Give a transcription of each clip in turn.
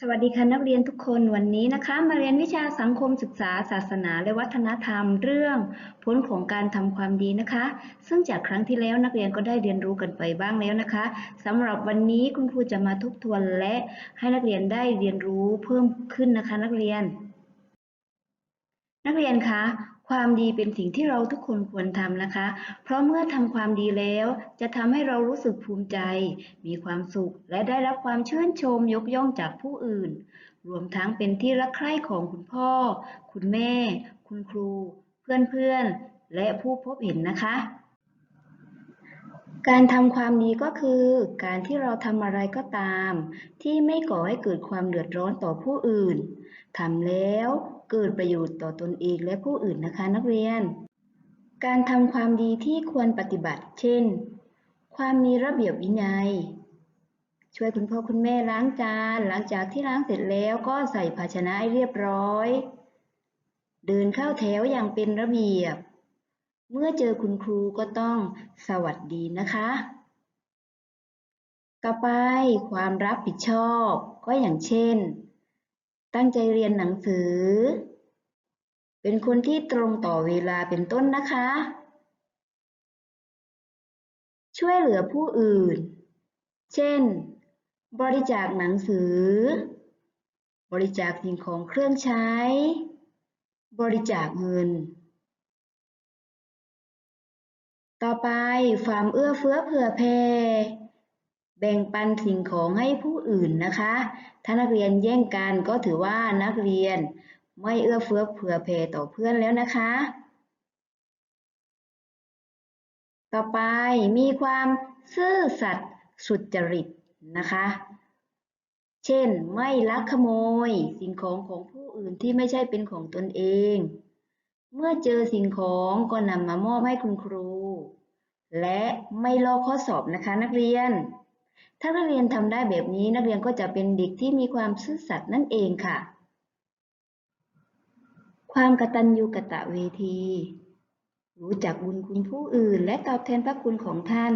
สวัสดีค่ะนักเรียนทุกคนวันนี้นะคะ มาเรียนวิชาสังคมศึกษา ศาสนา และวัฒนธรรมเรื่องผลของการทำความดีนะคะ ซึ่งจากครั้งที่แล้วนักเรียนก็ได้เรียนรู้กันไปบ้างแล้วนะคะสำหรับวันนี้คุณครูจะมาทบทวนและให้นักเรียนได้เรียนรู้เพิ่มขึ้นนะคะ นักเรียน นักเรียนคะ ความดีเป็นสิ่งที่เราทุกคนควรทำนะคะ เพราะเมื่อทำความดีแล้ว จะทำให้เรารู้สึกภูมิใจ มีความสุข และได้รับความชื่นชมยกย่องจากผู้อื่น รวมทั้งเป็นที่รักใคร่ของคุณพ่อ คุณแม่ คุณครู เพื่อนๆ และผู้พบเห็นนะคะ การทำความดีก็คือ การที่เราทำอะไรก็ตาม ที่ไม่ก่อให้เกิดความเดือดร้อนต่อผู้อื่นทำแล้ว เกิดประโยชน์ต่อตนเองและผู้อื่นนะคะนักเรียน การทำความดีที่ควรปฏิบัติ เช่น ความมีระเบียบวินัย ช่วยคุณพ่อคุณแม่ล้างจาน หลังจากที่ล้างเสร็จแล้วก็ใส่ภาชนะให้เรียบร้อย เดินเข้าแถวอย่างเป็นระเบียบ เมื่อเจอคุณครูก็ต้องสวัสดีนะคะต่อไปความรับผิดชอบก็อย่างเช่น ตั้งใจเรียนหนังสือ เป็นคนที่ตรงต่อเวลาเป็นต้นนะคะ ช่วยเหลือผู้อื่น เช่น บริจาคหนังสือ บริจาคสิ่งของเครื่องใช้ บริจาคเงิน ต่อไปความเอื้อเฟื้อเผื่อแผ่ แบ่งปันสิ่งของให้ผู้อื่นนะคะ ถ้านักเรียนแย่งกันก็ถือว่านักเรียนไม่เอื้อเฟื้อเผื่อแผ่ต่อเพื่อนแล้วนะคะ ต่อไปมีความซื่อสัตย์สุจริตนะคะ เช่น ไม่ลักขโมยสิ่งของของผู้อื่นที่ไม่ใช่เป็นของตนเอง เมื่อเจอสิ่งของก็นำมามอบให้คุณครู และไม่ลอกข้อสอบนะคะนักเรียน ถ้านักเรียนทำได้แบบนี้นักเรียนก็จะเป็นเด็กที่มีความซื่อสัตย์นั่นเองค่ะ ความกตัญญูกตเวที รู้จักบุญคุณผู้อื่น และตอบแทนพระคุณของท่าน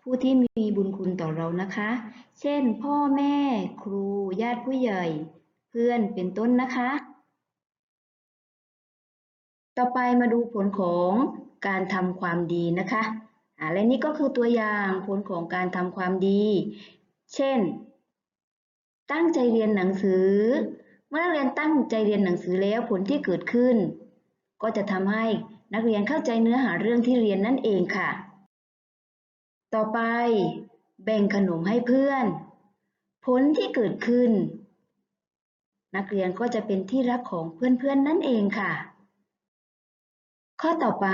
ผู้ที่มีบุญคุณต่อเรานะคะ เช่น พ่อแม่ ครู ญาติผู้ใหญ่ เพื่อนเป็นต้นนะคะ ต่อไปมาดูผลของการทำความดีนะคะ และนี่ก็คือตัวอย่างผลของการทำความดี เช่น ตั้งใจเรียนหนังสือ เมื่อนักเรียนตั้งใจเรียนหนังสือแล้วผลที่เกิดขึ้น ก็จะทำให้นักเรียนเข้าใจเนื้อหาเรื่องที่เรียนนั่นเองค่ะ ต่อไป แบ่งขนมให้เพื่อน ผลที่เกิดขึ้น นักเรียนก็จะเป็นที่รักของเพื่อนๆนั่นเองค่ะ ข้อต่อไป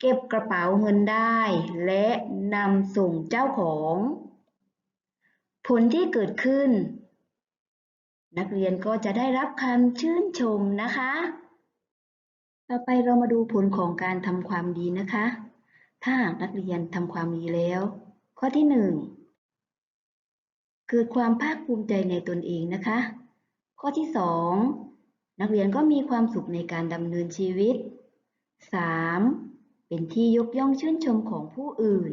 เก็บกระเป๋าเงินได้ และนำส่งเจ้าของ ผลที่เกิดขึ้น นักเรียนก็จะได้รับคำชื่นชมนะคะ ต่อไปเรามาดูผลของการทำความดีนะคะ ถ้าหากนักเรียนทำความดีแล้ว ข้อที่หนึ่งเกิดความภาคภูมิใจในตนเองนะคะ ข้อที่สองนักเรียนก็มีความสุขในการดำเนินชีวิต 3. เป็นที่ยกย่องชื่นชมของผู้อื่น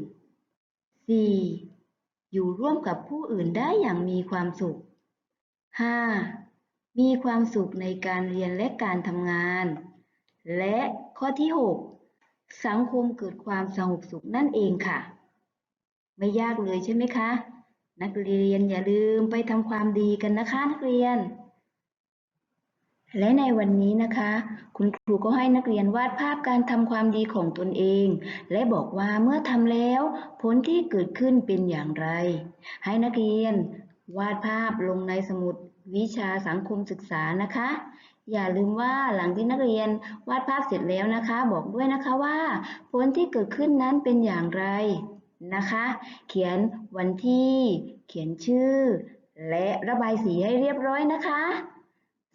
4. อยู่ร่วมกับผู้อื่นได้อย่างมีความสุข 5. มีความสุขในการเรียนและการทำงาน และข้อที่ 6 สังคมเกิดความสงบสุขนั่นเองค่ะ ไม่ยากเลยใช่ไหมคะ นักเรียนอย่าลืมไปทำความดีกันนะคะนักเรียน และในวันนี้นะคะ คุณครูก็ให้นักเรียนวาดภาพการทำความดีของตนเอง และบอกว่าเมื่อทำแล้ว ผลที่เกิดขึ้นเป็นอย่างไร ให้นักเรียนวาดภาพลงในสมุดวิชาสังคมศึกษานะคะ อย่าลืมว่าหลังที่นักเรียนวาดภาพเสร็จแล้วนะคะ บอกด้วยนะคะว่า ผลที่เกิดขึ้นนั้นเป็นอย่างไรนะคะ เขียนวันที่ เขียนชื่อ และระบายสีให้เรียบร้อยนะคะ